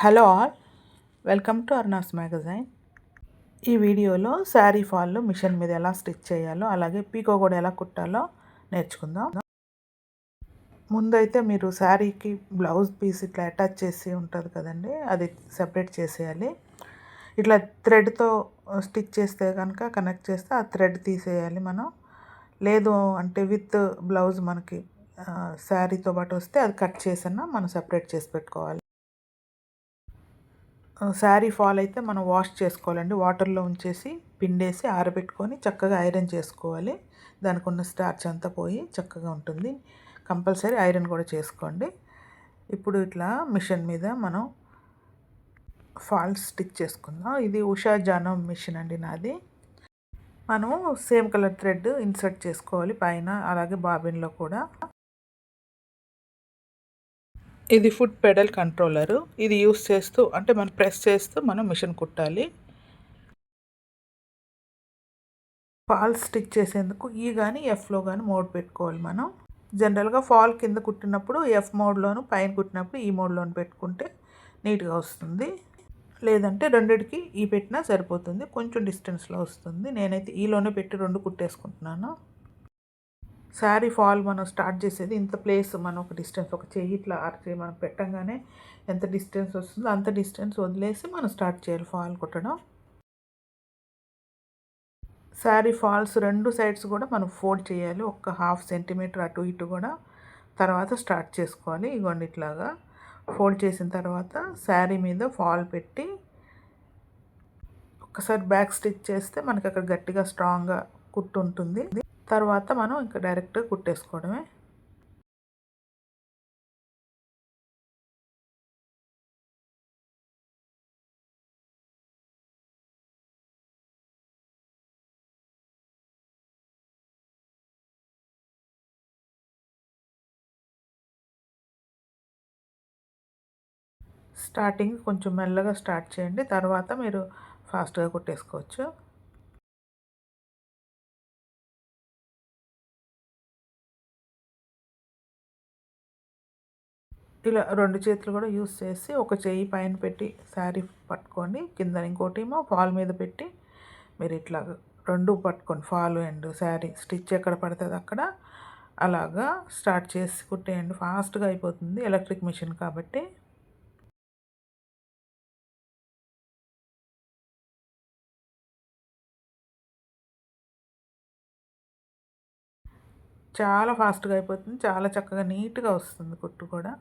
Hello all welcome to అర్నాస్ magazine. ఈ వీడియోలో sari ఫాల్లో machine మీద ఎలా స్టిచ్ చేయాలో అలాగే పీకో కూడా ఎలా కుట్టాలో నేర్చుకుందాం. ముందైతే మీరు శారీకి బ్లౌజ్ పీస్ ఇట్లా అటాచ్ చేసి ఉంటుంది కదండి అది సెపరేట్ చేసేయాలి. ఇట్లా థ్రెడ్తో స్టిచ్ చేస్తే కనుక కనెక్ట్ చేస్తే ఆ థ్రెడ్ తీసేయాలి మనం. లేదు అంటే విత్ బ్లౌజ్ మనకి శారీతో పాటు వస్తే అది కట్ చేసన్నా మనం సెపరేట్ చేసి పెట్టుకోవాలి. శారీ ఫాల్ అయితే మనం వాష్ చేసుకోవాలండి. వాటర్లో ఉంచేసి పిండేసి ఆరబెట్టుకొని చక్కగా ఐరన్ చేసుకోవాలి. దానికి ఉన్న స్టార్చ్ అంతా పోయి చక్కగా ఉంటుంది. కంపల్సరీ ఐరన్ కూడా చేసుకోండి. ఇప్పుడు ఇట్లా మిషన్ మీద మనం ఫాల్స్ స్టిచ్ చేసుకుందాం. ఇది ఉషా జానం మిషన్ అండి నాది. మనము సేమ్ కలర్ థ్రెడ్ ఇన్సర్ట్ చేసుకోవాలి పైన అలాగే బాబిన్లో కూడా. ఇది ఫుడ్ పెడల్ కంట్రోలరు. ఇది యూస్ చేస్తూ అంటే మనం ప్రెస్ చేస్తూ మనం మిషన్ కుట్టాలి. ఫాల్ స్టిచ్ చేసేందుకు ఈ కానీ ఎఫ్లో కానీ మోడ్ పెట్టుకోవాలి మనం. జనరల్గా ఫాల్ కింద కుట్టినప్పుడు ఎఫ్ మోడ్లోను పైన కుట్టినప్పుడు ఈ మోడ్లోను పెట్టుకుంటే నీట్గా వస్తుంది. లేదంటే రెండిటికి ఈ పెట్టినా సరిపోతుంది. కొంచెం డిస్టెన్స్లో వస్తుంది. నేనైతే ఈలోనే పెట్టి రెండు కుట్టేసుకుంటున్నాను. శారీ ఫాల్ మనం స్టార్ట్ చేసేది ఇంత ప్లేస్ మనం ఒక డిస్టెన్స్ ఒక చెయ్యి ఇట్లా అరచేయి మనం పెట్టంగానే ఎంత డిస్టెన్స్ వస్తుందో అంత డిస్టెన్స్ వదిలేసి మనం స్టార్ట్ చేయాలి ఫాల్ కుట్టడం. శారీ ఫాల్స్ రెండు సైడ్స్ కూడా మనం ఫోల్డ్ చేయాలి. ఒక హాఫ్ సెంటీమీటర్ అటు ఇటు కూడా తర్వాత స్టార్ట్ చేసుకోవాలి. ఇగోండి ఇట్లాగా. ఫోల్డ్ చేసిన తర్వాత శారీ మీద ఫాల్ పెట్టి ఒకసారి బ్యాక్ స్టిచ్ చేస్తే మనకి అక్కడ గట్టిగా స్ట్రాంగ్గా కుట్టు ఉంటుంది. తర్వాత మనం ఇంకా డైరెక్ట్గా కుట్టేసుకోవడమే. స్టార్టింగ్ కొంచెం మెల్లగా స్టార్ట్ చేయండి. తర్వాత మీరు ఫాస్ట్గా కుట్టేసుకోవచ్చు. ఇలా రెండు చేతులు కూడా యూస్ చేసి ఒక చేయి పైన పెట్టి శారీ పట్టుకొని కింద ఇంకోటేమో ఫాల్ మీద పెట్టి మీరు ఇట్లా రెండు పట్టుకొని ఫాల్ అండ్ శారీ స్టిచ్ ఎక్కడ పడుతుంది అక్కడ అలాగా స్టార్ట్ చేసి కుట్టేయండి ఫాస్ట్గా అయిపోతుంది ఎలక్ట్రిక్ మిషన్ కాబట్టి. చాలా ఫాస్ట్గా అయిపోతుంది చాలా చక్కగా నీట్గా వస్తుంది కుట్టు కూడా.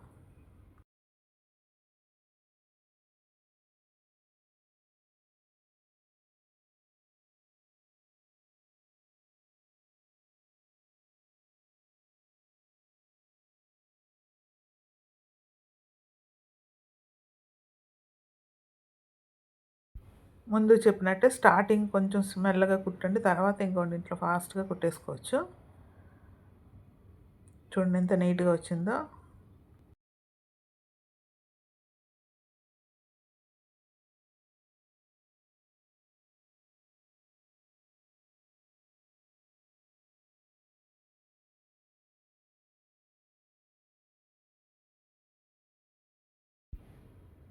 ముందు చెప్పినట్టే స్టార్టింగ్ కొంచెం స్మెల్గా కుట్టండి తర్వాత ఇంకోటి ఇంట్లో ఫాస్ట్గా కుట్టేసుకోవచ్చు. చూడండి ఎంత నీట్గా వచ్చిందో.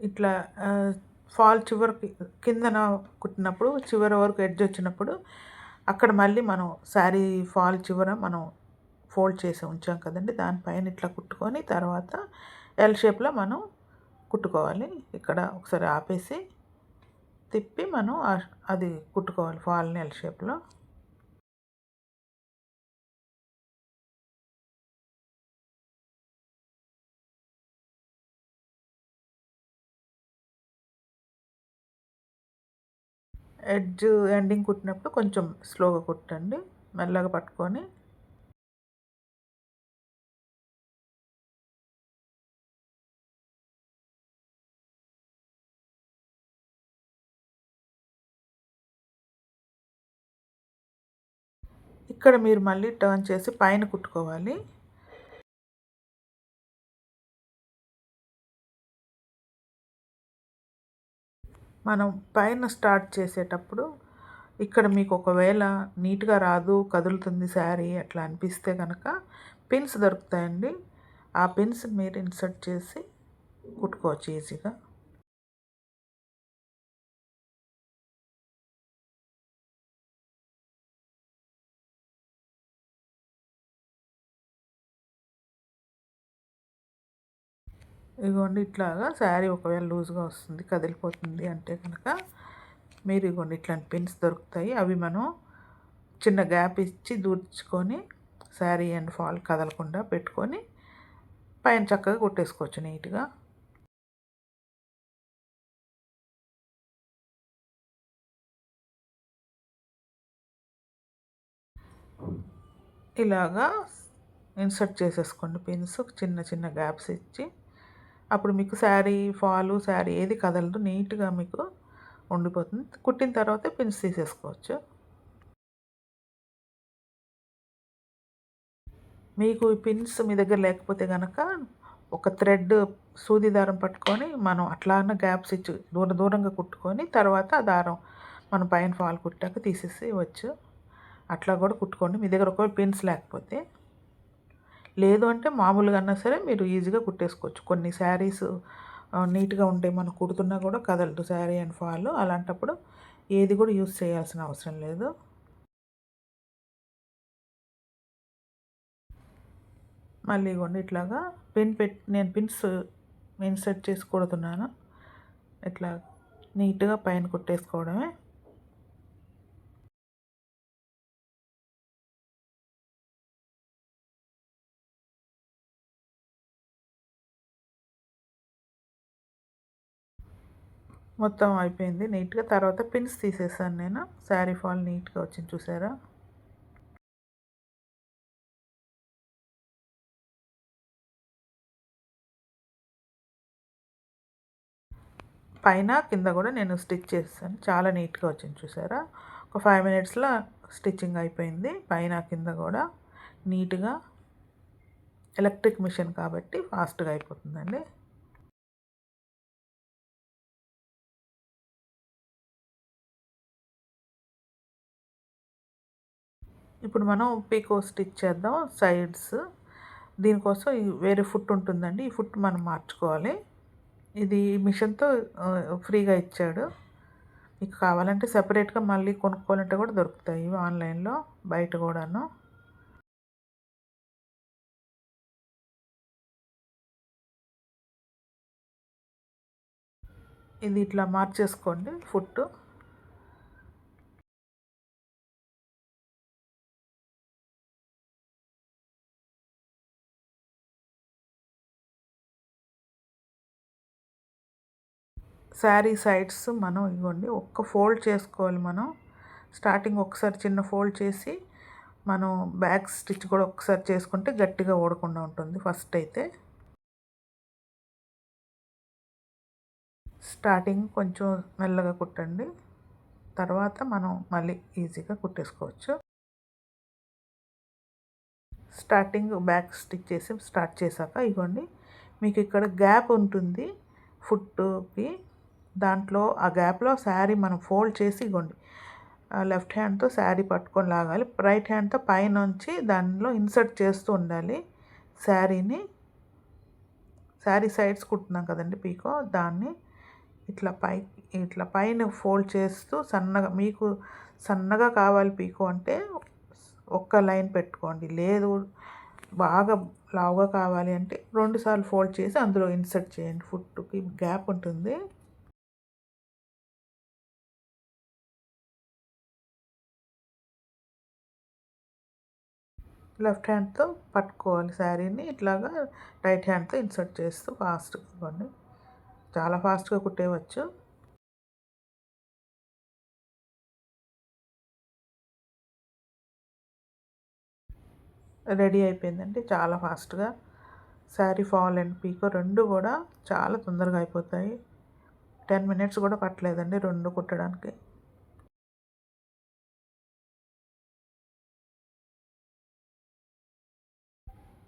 ఇట్లా ఫాల్ చివరికి కిందన కుట్టినప్పుడు చివరి వరకు ఎడ్జ్ వచ్చినప్పుడు అక్కడ మళ్ళీ మనం శారీ ఫాల్ చివర మనం ఫోల్డ్ చేసి ఉంచాం కదండి. దానిపైన ఇట్లా కుట్టుకొని తర్వాత ఎల్ షేప్లో మనం కుట్టుకోవాలి. ఇక్కడ ఒకసారి ఆపేసి తిప్పి మనం అది కుట్టుకోవాలి ఫాల్ని ఎల్ షేప్లో ఎడ్జ్ ఎండింగ్ కుట్టినప్పుడు కొంచెం స్లోగా కుట్టండి మెల్లగా పట్టుకొని. ఇక్కడ మీరు మళ్ళీ టర్న్ చేసి పైన కుట్టుకోవాలి. మనం పైన స్టార్ట్ చేసేటప్పుడు ఇక్కడ మీకు ఒకవేళ నీట్గా రాదు కదులుతుంది శారీ అట్లా అనిపిస్తే కనుక పిన్స్ దొరుకుతాయండి. ఆ పిన్స్ మీరు ఇన్సర్ట్ చేసి కుట్టుకోవచ్చు ఈజీగా. ఇదిగోండి ఇట్లాగా శారీ ఒకవేళ లూజ్గా వస్తుంది కదిలిపోతుంది అంటే కనుక మీరు ఇదిగోండి ఇట్లాంటి పిన్స్ దొరుకుతాయి. అవి మనం చిన్న గ్యాప్ ఇచ్చి దూర్చుకొని శారీ అండ్ ఫాల్ కదలకుండా పెట్టుకొని పైన చక్కగా కుట్టేసుకోవచ్చు నీట్గా ఇలాగా ఇన్సర్ట్ చేసేసుకోండి పిన్స్ చిన్న చిన్న గ్యాప్స్ ఇచ్చి అప్పుడు మీకు శారీ ఫాలు శారీ ఏది కదలదు నీట్గా మీకు ఉండిపోతుంది. కుట్టిన తర్వాత పిన్స్ తీసేసుకోవచ్చు. మీకు ఈ పిన్స్ మీ దగ్గర లేకపోతే కనుక ఒక థ్రెడ్ సూది దారం పట్టుకొని మనం అట్లానే గ్యాప్స్ ఇచ్చి దూర దూరంగా కుట్టుకొని తర్వాత ఆ దారం మనం పైన ఫాల్ కుట్టాక తీసేసి వచ్చు అట్లా కూడా కుట్టుకోండి. మీ దగ్గర ఒకవేళ పిన్స్ లేకపోతే. లేదు అంటే మామూలుగా అన్నా సరే మీరు ఈజీగా కుట్టేసుకోవచ్చు. కొన్ని శారీస్ నీట్గా ఉంటే మనం కుడుతున్నా కూడా కదలదు శారీ అండ్ ఫాల్. అలాంటప్పుడు ఏది కూడా యూస్ చేయాల్సిన అవసరం లేదు. మళ్ళీ ఇవ్వండి ఇట్లాగా పిన్ పెట్ నేను పిన్స్ ఇన్సర్ట్ చేసి కుడుతున్నాను. ఇట్లా నీట్గా పైన కుట్టేసుకోవడమే. మొత్తం అయిపోయింది నీట్గా. తర్వాత పిన్స్ తీసేసాను నేను. శారీ ఫాల్ నీట్గా వచ్చింది చూసారా? పైన కింద కూడా నేను స్టిచ్ చేస్తాను చాలా నీట్గా వచ్చింది చూసారా? ఒక ఫైవ్ మినిట్స్లో స్టిచ్చింగ్ అయిపోయింది. పైన కింద కూడా నీట్గా. ఎలక్ట్రిక్ మిషన్ కాబట్టి ఫాస్ట్గా అయిపోతుందండి. ఇప్పుడు మనం పీకో స్టిచ్ చేద్దాం సైడ్స్. దీనికోసం వేరే ఫుట్ ఉంటుందండి ఈ ఫుట్ మనం మార్చుకోవాలి. ఇది మిషన్తో ఫ్రీగా ఇచ్చాడు. మీకు కావాలంటే సపరేట్గా మళ్ళీ కొనుక్కోవాలంటే కూడా దొరుకుతాయి ఆన్లైన్లో బయట కూడాను. ఇది ఇట్లా మార్చేసుకోండి ఫుట్ శారీ సైడ్స్ మనం ఇవ్వండి. ఒక్క ఫోల్డ్ చేసుకోవాలి మనం. స్టార్టింగ్ ఒకసారి చిన్న ఫోల్డ్ చేసి మనం బ్యాక్ స్టిచ్ కూడా ఒకసారి చేసుకుంటే గట్టిగా ఓడకుండా ఉంటుంది ఫస్ట్ అయితే. స్టార్టింగ్ కొంచెం మెల్లగా కుట్టండి. తర్వాత మనం మళ్ళీ ఈజీగా కుట్టేసుకోవచ్చు. స్టార్టింగ్ బ్యాక్ స్టిచ్ చేసి స్టార్ట్ చేశాక ఇవ్వండి. మీకు ఇక్కడ గ్యాప్ ఉంటుంది. ఫుట్కి దాంట్లో ఆ గ్యాప్లో శారీ మనం ఫోల్డ్ చేసి ఇవ్వండి లెఫ్ట్ హ్యాండ్తో శారీ పట్టుకొని లాగాలి. రైట్ హ్యాండ్తో పైనుంచి దానిలో ఇన్సర్ట్ చేస్తూ ఉండాలి. శారీని శారీ సైడ్స్ కుట్టున్నాం కదండి పీకో దాన్ని ఇట్లా పై ఇట్లా పైన ఫోల్డ్ చేస్తూ సన్నగా మీకు సన్నగా కావాలి పీకో అంటే ఒక్క లైన్ పెట్టుకోండి. లేదు బాగా లావుగా కావాలి అంటే రెండుసార్లు ఫోల్డ్ చేసి అందులో ఇన్సర్ట్ చేయండి. ఫుట్కి గ్యాప్ ఉంటుంది. లెఫ్ట్ హ్యాండ్తో పట్టుకోవాలి శారీని. ఇట్లాగా రైట్ హ్యాండ్తో ఇన్సర్ట్ చేస్తూ ఫాస్ట్గా ఇవ్వండి. చాలా ఫాస్ట్గా కుట్టేయవచ్చు. రెడీ అయిపోయిందండి. చాలా ఫాస్ట్గా. శారీ ఫాల్ అండ్ పీకో రెండు కూడా చాలా తొందరగా అయిపోతాయి. టెన్ మినిట్స్ కూడా పట్టలేదండి రెండు కుట్టడానికి.